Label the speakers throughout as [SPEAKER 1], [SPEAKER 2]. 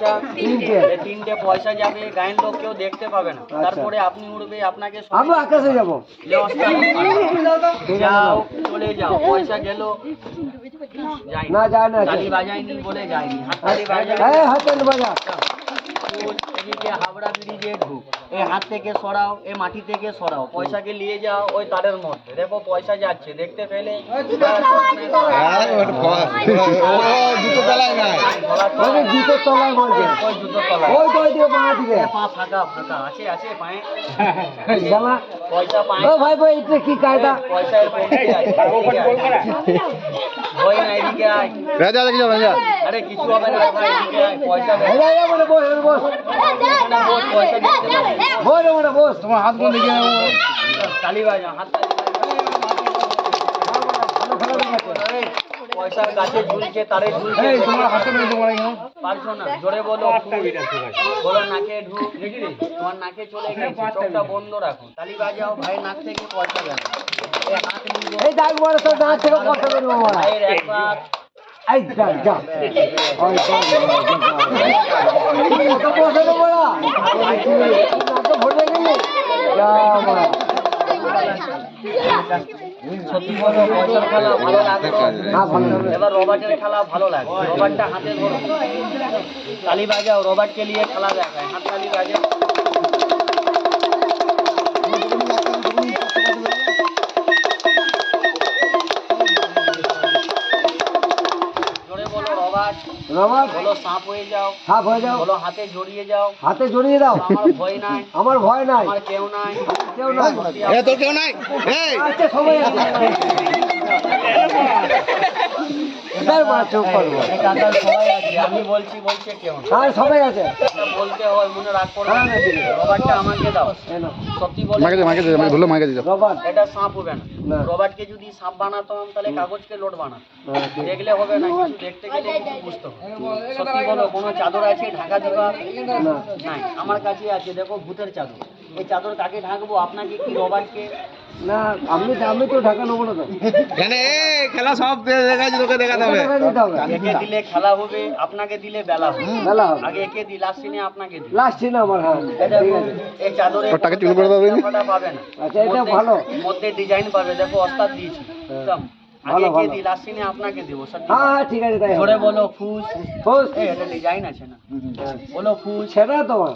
[SPEAKER 1] পয়সা
[SPEAKER 2] তিনটে।
[SPEAKER 1] এই তিনটে পয়সা যাবে গায়ের লোক কেউ দেখতে পাবে না।
[SPEAKER 2] আচ্ছা।
[SPEAKER 1] তারপরে আপনি উড়বে আপনাকে সবাই
[SPEAKER 2] আমি আকাশে যাব।
[SPEAKER 1] যে অস্ত্র- যাও চলে যাও পয়সা গেল। যাই
[SPEAKER 2] না যায় না
[SPEAKER 1] তালি বাজায়নি বলে যায়নি। হাততালি বাজায়
[SPEAKER 2] হ্যাঁ হাতে বাজা
[SPEAKER 1] ফুল, এদিকে হাওড়া ব্রিজে ঢুক। এই হাত থেকে সরাও এই মাটি থেকে সরাও। পয়সাকে নিয়ে যাও ওই তারের মধ্যে। দেখো পয়সা যাচ্ছে দেখতে পেলে
[SPEAKER 3] দুটো বেলায় নাই
[SPEAKER 2] জুতো তলায় বলছে
[SPEAKER 1] ওই জুতো তলায়
[SPEAKER 2] ওই তো ওই দিকে বাঁ দিকে
[SPEAKER 1] পা ফাঁকা ফাঁকা আছে আছে পায়ে
[SPEAKER 2] জামা।
[SPEAKER 1] পয়সা পায়ে
[SPEAKER 2] ও ভাই ভাই এটা কি কায়দা
[SPEAKER 1] পয়সা এর
[SPEAKER 3] রাজা দেখি যাও রাজা।
[SPEAKER 1] আরে কিছু হবে না ভাই এদিকে আয় পয়সা দে।
[SPEAKER 2] মানে বস বস
[SPEAKER 1] বস, পয়সা
[SPEAKER 2] বস বস
[SPEAKER 3] তোমার হাত বন্ধ দিয়ে
[SPEAKER 1] তালি বাজা হাত তালি বাজা। এই, পয়সার গাছে ঝুলছে তারে ঝুলছে।
[SPEAKER 3] তোমার হাতে নেই তোমার এখানে
[SPEAKER 1] পারছ না জোরে বলো বলো নাকে ঢুক। তোমার নাকে চলে গেছে চোখটা বন্ধ রাখো। তালি বাজাও ভাই নাক থেকে পয়সা গেল এই হাত নিবো
[SPEAKER 2] এই ডাক বড় তো দাঁত থেকে কথা বলব আমার
[SPEAKER 1] এক হাত।
[SPEAKER 2] এই যা যা। ওই তো কত বসে না তো ভরে গেলি? যা
[SPEAKER 1] সত্যি বলো পয়সার খেলা ভালো লাগে। এবার রবার্টের খেলা ভালো লাগে। রবার্টটা হাতে ধরো তালি বাজাও, রবার্টকে নিয়ে খেলা দেখায়। হাত তালি বাজাও।
[SPEAKER 2] রবার
[SPEAKER 1] বলো সাপ হয়ে যাও।
[SPEAKER 2] সাপ হয়ে যাও।
[SPEAKER 1] বলো হাতে জড়িয়ে যাও।
[SPEAKER 2] হাতে জড়িয়ে দাও।
[SPEAKER 1] আমার ভয় নাই।
[SPEAKER 2] আমার ভয় নাই।
[SPEAKER 1] আমার কেউ নাই।
[SPEAKER 2] কেউ নাই।
[SPEAKER 3] এ তোর কেউ নাই? এই
[SPEAKER 2] আচ্ছা সবাই এটাই করব
[SPEAKER 1] আমি বলছি বলছে কেউ
[SPEAKER 2] হ্যাঁ সবাই আছে
[SPEAKER 1] বলতে হয় মনে রাগ করো
[SPEAKER 2] হ্যাঁ।
[SPEAKER 1] রবারটা আমাকে দাও
[SPEAKER 2] এই
[SPEAKER 1] সত্যি বলে
[SPEAKER 3] মাকে দে মাকে দে আমি ভুলো মাকে দে
[SPEAKER 2] রবার
[SPEAKER 1] এটা সাপ হবে না। রবারটকে যদি সাপ বানাতাম তাহলে কাগজকে
[SPEAKER 2] হ্যাঁ,
[SPEAKER 1] দেখলে হবে না কিছু দেখতে গেলে কিছু বুঝতে হবে সত্যি বলো কোনো চাদর আছে ঢাকা দিবা নাই আমার কাছে আছে দেখো ভূতের চাদর এই চাদর কাকে ঢাকবো আপনাকে কি রবারকে
[SPEAKER 2] না আমি আমি তো ঢাকা নেব না তো।
[SPEAKER 3] খেলা সব দেখাচ্ছি তোকে দেখাতে হবে।
[SPEAKER 2] টাকা দিতে হবে।
[SPEAKER 1] একে দিলে খেলা হবে আপনাকে দিলে বেলা হবে।
[SPEAKER 2] বেলা হবে।
[SPEAKER 1] আগে একে দি লাস্ট সিনে আপনাকে দি
[SPEAKER 2] লাস্ট ছিল আমার হ্যাঁ।
[SPEAKER 1] এই দেখো,
[SPEAKER 2] ঠিক
[SPEAKER 1] চাদরে
[SPEAKER 3] টাকা চুরি করে দেবে নি?
[SPEAKER 1] টাকাটা পাবে না?
[SPEAKER 2] আচ্ছা, এটা ভালো।
[SPEAKER 1] মধ্যে ডিজাইন পাবে দেখো অস্তাদ দিয়েছি।
[SPEAKER 2] হ্যাঁ। ভালো, ভালো।
[SPEAKER 1] দি লাস্ট সিনে আপনাকে দেবো
[SPEAKER 2] হ্যাঁ হ্যাঁ ঠিক আছে তাই হবে।
[SPEAKER 1] বলো ফুস
[SPEAKER 2] খুশ
[SPEAKER 1] এটা ডিজাইন আছে না।
[SPEAKER 2] হ্যাঁ।
[SPEAKER 1] বলো ফুস
[SPEAKER 2] সেটা তোমার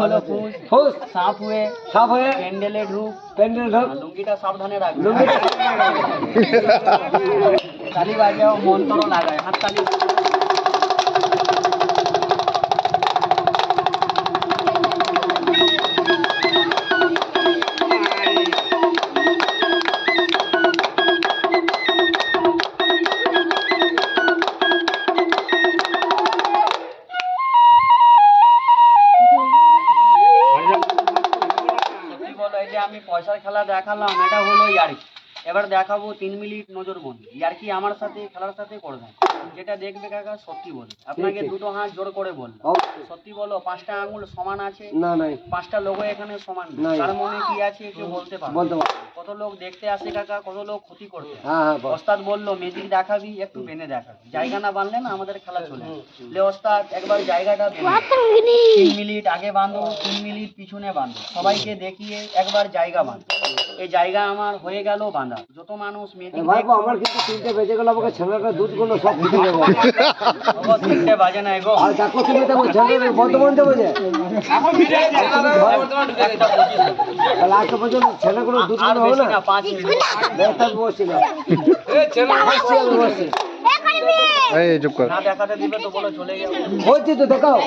[SPEAKER 1] বলো ফুস
[SPEAKER 2] খুশ।
[SPEAKER 1] সাপ হয়ে
[SPEAKER 2] সাপ হয়ে।
[SPEAKER 1] প্যান্ডেলে ঢুক
[SPEAKER 2] প্যান্ডেল ঢোক
[SPEAKER 1] লুঙ্গিটা সাবধানে তালি বাজাও মন্ত্র লাগায়। হাত তালি পয়সার খেলা দেখালাম, এটা হলো ইয়ার্কি। এবার দেখাবো তিন মিনিট নজর ইয়ার্কি আমার সাথে, খেলার সাথে করবেন যেটা দেখবে কাকা সত্যি বল। আপনাকে। দুটো হাত জোর করে
[SPEAKER 2] ও,
[SPEAKER 1] সত্যি বলো পাঁচটা আঙুল সমান আছে?
[SPEAKER 2] না নাই।
[SPEAKER 1] পাঁচটা লোক এখানে সমান নেই। তার মনে কি আছে কেউ বলতে পারবে
[SPEAKER 2] বলতে পারো
[SPEAKER 1] কত লোক দেখতে আসে কাকা কত লোক ক্ষতি করতে
[SPEAKER 2] হ্যাঁ হ্যাঁ বল।
[SPEAKER 1] ওস্তাদ বলল ম্যাজিক দেখাবি একটু বেনে দেখাবি। জায়গা না বানলে না আমাদের খেলা চলে লে ওস্তাদ একবার জায়গাটা। তিন মিনিট আগে বাঁধো তিন মিনিট পিছনে বাঁধো। সবাইকে দেখিয়ে একবার জায়গা বাঁধো। এই জায়গা আমার হয়ে গেল বাঁধা। যত মানুষ
[SPEAKER 2] ভাই আমার কিন্তু তিনটে বেজে গেল আমাকে ছেলেটা দুধগুলো সব ছেলেগুলো দুধ
[SPEAKER 1] বেশি
[SPEAKER 2] না?
[SPEAKER 1] পাঁচ মিনিট।
[SPEAKER 2] বেতাল বসছি আমি
[SPEAKER 3] এই চুপ কর।
[SPEAKER 1] না দেখাতে দিবে তো বলো চলে গেল।
[SPEAKER 2] বলছি তো দেখাও।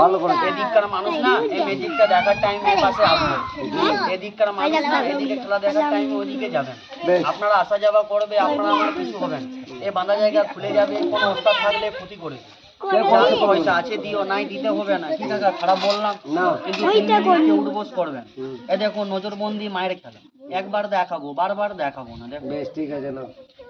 [SPEAKER 2] ভালো করে
[SPEAKER 1] এদিককার মানুষ না এই ম্যাজিকটা দেখার টাইম পাশে আসবে। এদিককার মানুষ না এদিকে খেলা দেখার টাইম ওইদিকে যাবেন। আপনারা আসা যাওয়া করবে আপনারা আমার কিছু হবেন। এই বাঁধা জায়গা খুলে যাবে কোনো ওস্তাদ থাকলে ক্ষতি করে পয়সা আছে দিও নাই দিতে হবে না। ঠিক আছে খারাপ বললাম? কিন্তু উঠবোস করবেন। এ দেখো নজরবন্দি মায়ের খেলা। একবার দেখাবো বারবার দেখাবো না দেখো।
[SPEAKER 2] বেশ ঠিক আছে না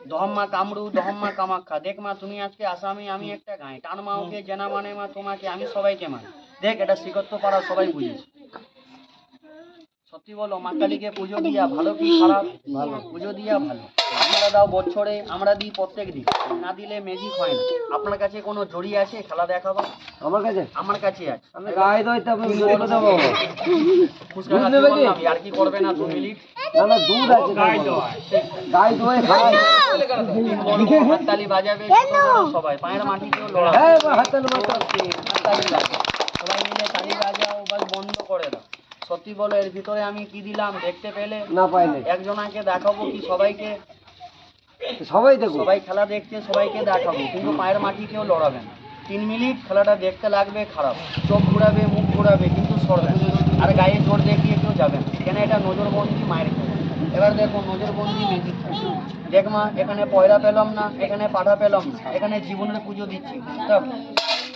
[SPEAKER 1] দহম্মা কামড়ু দহম্মা কামাখ্যা। দেখ মা তুমি আজকে আসামি আমি একটা গাই টান মা ওকে জেনা মানে মা তোমাকে আমি সবাইকে মানি। দেখ এটা শিকত্ব পাড়া সবাই বুঝেছে। সত্যি বলো মা কালীকে পুজো দিয়া ভালো কি খারাপ? ভালো। পুজো দিয়া ভালো। আপনারা দাও বছরে আমরা দিই প্রত্যেক দিন। না দিলে ম্যাজিক হয় না। আপনার কাছে কোনো জড়ি আছে? খেলা দেখাবো?
[SPEAKER 2] আমার কাছে?
[SPEAKER 1] আমার কাছে আছে।
[SPEAKER 2] আমি গায়ে দই তো আমি দেবো।
[SPEAKER 1] ফুচকা আর কি করবে না দু মিনিট।
[SPEAKER 2] না না দুধ আছে
[SPEAKER 1] হাততালি বাজাবে সবাই পায়ের
[SPEAKER 2] হ্যাঁ এবার হাতে নেব তো।
[SPEAKER 1] হাততালি বাজাও। সবাই মিলে তালি বাজাও বাস বন্ধ করে দাও। সত্যি বলো এর ভিতরে আমি কি দিলাম দেখতে পেলে?
[SPEAKER 2] না পাইনি
[SPEAKER 1] একজনাকে দেখাবো কি সবাইকে?
[SPEAKER 2] সবাই দেখো
[SPEAKER 1] সবাই খেলা দেখছে সবাইকে দেখাবো কিন্তু পায়ের মাটি কেউ লড়াবে না। তিন মিনিট খেলাটা দেখতে লাগবে খারাপ। চোখ ঘুরাবে, মুখ ঘুরাবে, কিন্তু সরবে। আর গায়ে জোর দেখিয়ে কেউ যাবে না। কেন এটা নজরবন্দি মায়ের খেলা। এবার দেখো, নজরবন্দি মেজিক দেখ মা, এখানে পয়লা পেলাম না, এখানে পাঠা পেলাম না, এখানে জীবনের পুজো দিচ্ছি।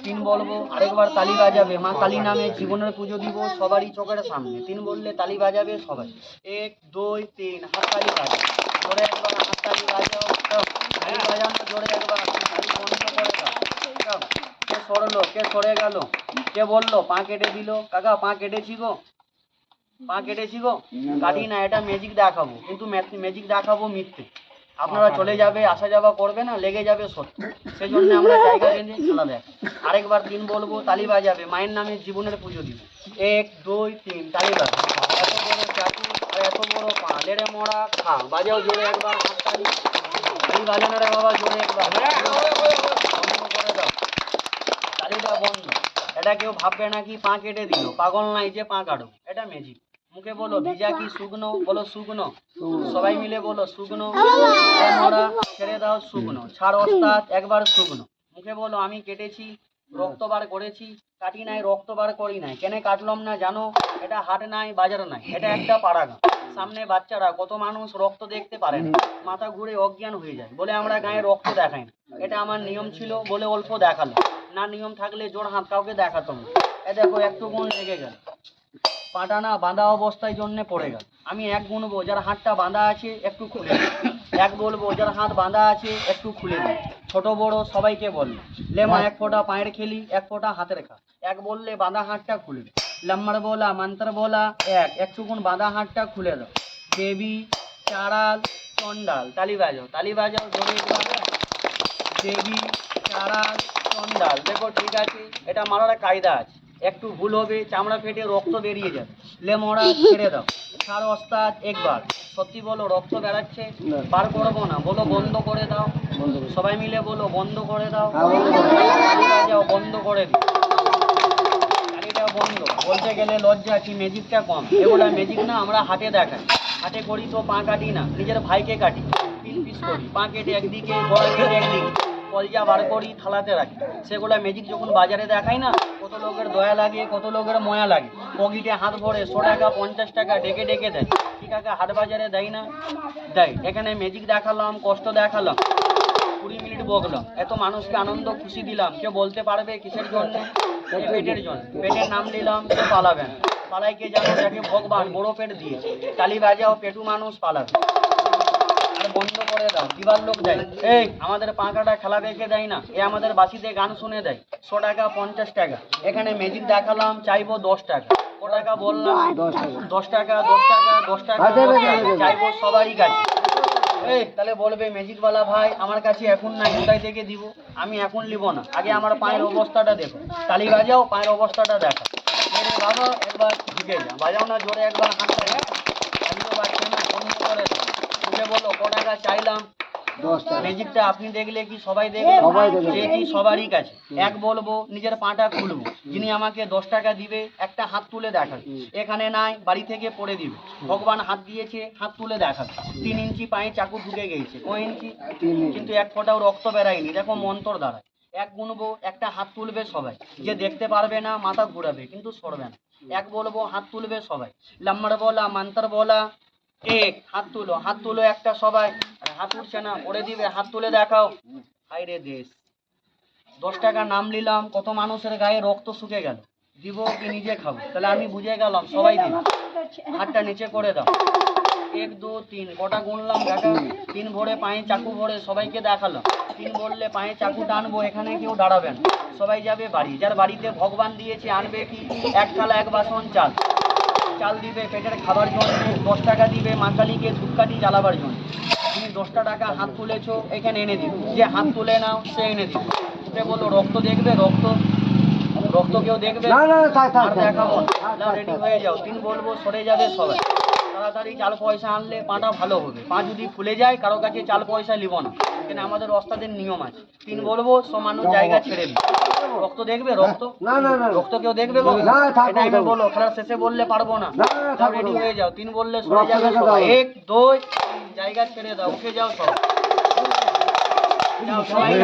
[SPEAKER 1] তিন বলব, আরেকবার তালি বাজাবে। মা কালী নামে জীবনের পুজো দিব, সবারই চোখের সামনে। তিন বললে তালি বাজাবে সবাই। এক, দুই, তিন, হাত তালি বাজাও। জোরে একবার হাত তালি বাজাও। তালি বাজানো, জোরে একবার তালি বন্ধ করে কে সরলো, কে সরে গেল? কে বলল, পা কেটে দিল? কাকা, পা কেটেছি গো। পা কেটেছি গো। কাটি না, এটা ম্যাজিক দেখাবো। কিন্তু ম্যাজিক দেখাবো মিথ্যে। আপনারা চলে যাবে আসা যাওয়া করবে না লেগে যাবে সত্যি সেই জন্য আমরা জায়গা চেঞ্জে খেলা দেখ আরেকবার দিন বলব তালি বাজাবে মায়ের নামে জীবনের পুজো দিব। এক দুই তিন তালি বাজবে। এত বড় চাকু আর এত বড় পা। লেড়ে মরা খা। বাজাও জোরে একবার হাত তালি। তালি বাজানো রে বাবা জোরে একবার। বন্ধ করে দাও। তালিটা বন্ধ। এটা কেউ ভাববে না কি পা কেটে দিল? পাগল নাই যে পা কাটো এটা ম্যাজিক মুখে বলো ভিজা কি শুকনো? বলো শুকনো। সবাই মিলে বলো শুকনো। মরা ছেড়ে দাও শুকনো। ছাড় ওস্তাদ একবার শুকনো। মুখে বলো আমি কেটেছি রক্ত বার করেছি কাটি নাই রক্ত বার করি নাই। কেন কাটলাম না জানো? এটা হাট নাই বাজার নাই এটা একটা পাড়াগাঁ। সামনে বাচ্চারা কত মানুষ রক্ত দেখতে পারে না। মাথা ঘুরে অজ্ঞান হয়ে যায়। বলে আমরা গায়ে রক্ত দেখাই না। এটা আমার নিয়ম ছিল বলে অল্প দেখাল না নিয়ম থাকলে জোর হাত কাউকে দেখাতাম না। এ দেখো একটু গুণ লেগে গেল। পাটানা বাঁধা অবস্থায় জন্য পড়ে গেল। আমি এক গুনবো যার হাতটা বাঁধা আছে, একটু খুলে এক বলব যার হাত বাঁধা আছে, একটু খুলে দিই। ছোট বড় সবাইকে বলল লেমা এক ফোঁটা পায়ের খেলি, এক ফোঁটা হাতের খা। এক বললে বাঁধা হাতটা খুলে লম্বর বলা, মন্ত্র বলা, এক। একটুকুন বাঁধা হাতটা খুলে দাও। দেবী চারাল চন্ডাল তালি বাজাও তালি বাজাও একবার। দেবী চারাল চন্ডাল দেখো ঠিক আছে, এটা মারার কায়দা আছে। একটু ভুল হবে চামড়া ফেটে রক্ত বেরিয়ে যাবে। লেমড়া ছেড়ে দাও। ছাড় ওস্তাদ একবার। সত্যি বলো রক্ত বেড়াচ্ছে। বার করব না। বলো বন্ধ করে দাও। সবাই মিলে বলো বন্ধ করে দাও।
[SPEAKER 2] যাও বন্ধ করে দাও।
[SPEAKER 1] বন্ধ দিও। গাড়িটা বন্ধ। বলতে গেলে লজ্জা কি ম্যাজিকটা কম। এগুলা ম্যাজিক না আমরা হাটে দেখাই। হাটে করি তো পা কাটি না। নিজের ভাইকে কাটি। পিস পিস করি। পা কেটে একদিকে গড়া কেটে একদিকে। কলজা বার করি থালাতে রাখি। সেগুলা ম্যাজিক যখন বাজারে দেখাই না লোকের দয়া লাগে, কত লোকের ময়া লাগে। পকেটে হাত ভরে শো টাকা, পঞ্চাশ টাকা ডেকে ডেকে দেয়। ঠিক আছে হাট বাজারে দেয় না? দেয়। এখানে ম্যাজিক দেখালাম, কষ্ট দেখালাম। কুড়ি মিনিট বকলাম। এত মানুষকে আনন্দ, খুশি দিলাম। কেউ বলতে পারবে কিসের জন্য? পেটের জন্য। পেটের নাম নিলাম, কেউ পালাবেন পালাই কে জানো, যাকে ভগবান বড় পেট দিয়েছে। তালি বাজাও পেটু মানুষ পালাবে। করে দাও দিবার লোক দেয়। এই আমাদের পাঁকাটা খেলা দেখে দেয় না এ আমাদের বাসিতে গান শুনে দেয়। শো টাকা পঞ্চাশ টাকা। এখানে ম্যাজিক দেখালাম চাইব দশ টাকা। ক টাকা বললাম?
[SPEAKER 2] দশ টাকা।
[SPEAKER 1] দশ টাকা দশ টাকা
[SPEAKER 2] আচ্ছা, আচ্ছা। আচ্ছা।
[SPEAKER 1] চাইব সবারই কাছে। এই তাহলে বলবে ম্যাজিকওয়ালা ভাই আমার কাছে এখন নাই কোথায় থেকে দিব? আমি এখন নিব না। আগে আমার পায়ের অবস্থাটা দেখো। তালি বাজাও পায়ের অবস্থাটা দেখো। বাবা একবার ঢুকে যা। বাজাও না জোরে একবার হাতটা তালিও বাজছে না বন্ধ করে দাও উঠে বলো ক টাকা চাইলাম ম্যাজিকটা আপনি দেখলে কি সবাই দেখবে?
[SPEAKER 2] দেখবে।
[SPEAKER 1] সবারই কাছে। এক বলব নিজের পাটা খুলবো। যিনি আমাকে দশ টাকা দিবে একটা হাত তুলে দেখাবে এখানে নাই বাড়ি থেকে পড়ে দিবে। ভগবান হাত দিয়েছে হাত তুলে দেখাবে তিন ইঞ্চি পায়ে চাকু ঢুকে গেছে। ক ইঞ্চি কিন্তু এক ফোঁটাও রক্ত বেরায়নি। দেখো মন্তর দ্বারায় এক গুনবো একটা হাত তুলবে সবাই। যে দেখতে পারবে না মাথা ঘুরাবে কিন্তু সরবে না। এক বলব হাত তুলবে সবাই। লাম্বার বলা মান্তর বলা এক, হাত তুলো হাত তুলো একটা সবাই। হাত উঠছে না করে দিবে, হাত তুলে দেখাও। হাইরে দেশ। দশ টাকা নাম নিলাম, কত মানুষের গায়ে রক্ত শুকে গেল। দিব কি নিজে খাব? তাহলে আমি বুঝে গেলাম, সবাই দিবে। হাতটা নিচে করে দাও। এক, দু, তিন, কটা গুনলাম কাকা তিন ভরে পায়ে চাকু ভরে সবাইকে দেখালাম। তিন বললে পায়ে চাকু টানবো, এখানে কেউ দাঁড়াবেন সবাই যাবে বাড়ি। যার বাড়িতে ভগবান দিয়েছে, আনবে কি? এক থালা এক বাসন চাল। চাল দিবে পেটের খাবার জন্য দশ টাকা দিবে মা কালীকে ধূপকাঠি জ্বালাবার জন্য। তুমি দশটা টাকা হাত তুলেছো এখানে এনে দিবে। যে হাত তুলে নাও সে এনে দিবে। সে বলল রক্ত দেখবে রক্ত। রক্ত কেউ দেখবে? দেখাবো। না রেডি হয়ে যাও। তিন বলব সরে যাবে সবাই। তাড়াতাড়ি চাল পয়সা আনলে পাটা ভালো হবে। পা যদি ফুলে যায় কারও কাছে চাল পয়সা নিব না। এখানে আমাদের ওস্তাদের নিয়ম আছে। তিন বলব সমান্য জায়গা ছেড়ে দিবে। রক্ত দেখবে রক্ত?
[SPEAKER 2] না না না।
[SPEAKER 1] রক্ত কেউ দেখবে গো?
[SPEAKER 2] না, থাক, আমি
[SPEAKER 1] বলো খেলার শেষে বললে পারব না।
[SPEAKER 2] না,
[SPEAKER 1] রেডি হয়ে যাও। তিন বললে সরে যাবে সবাই। এক দুই জায়গা ছেড়ে দাও। উঠে যাও সব। যাও সবাই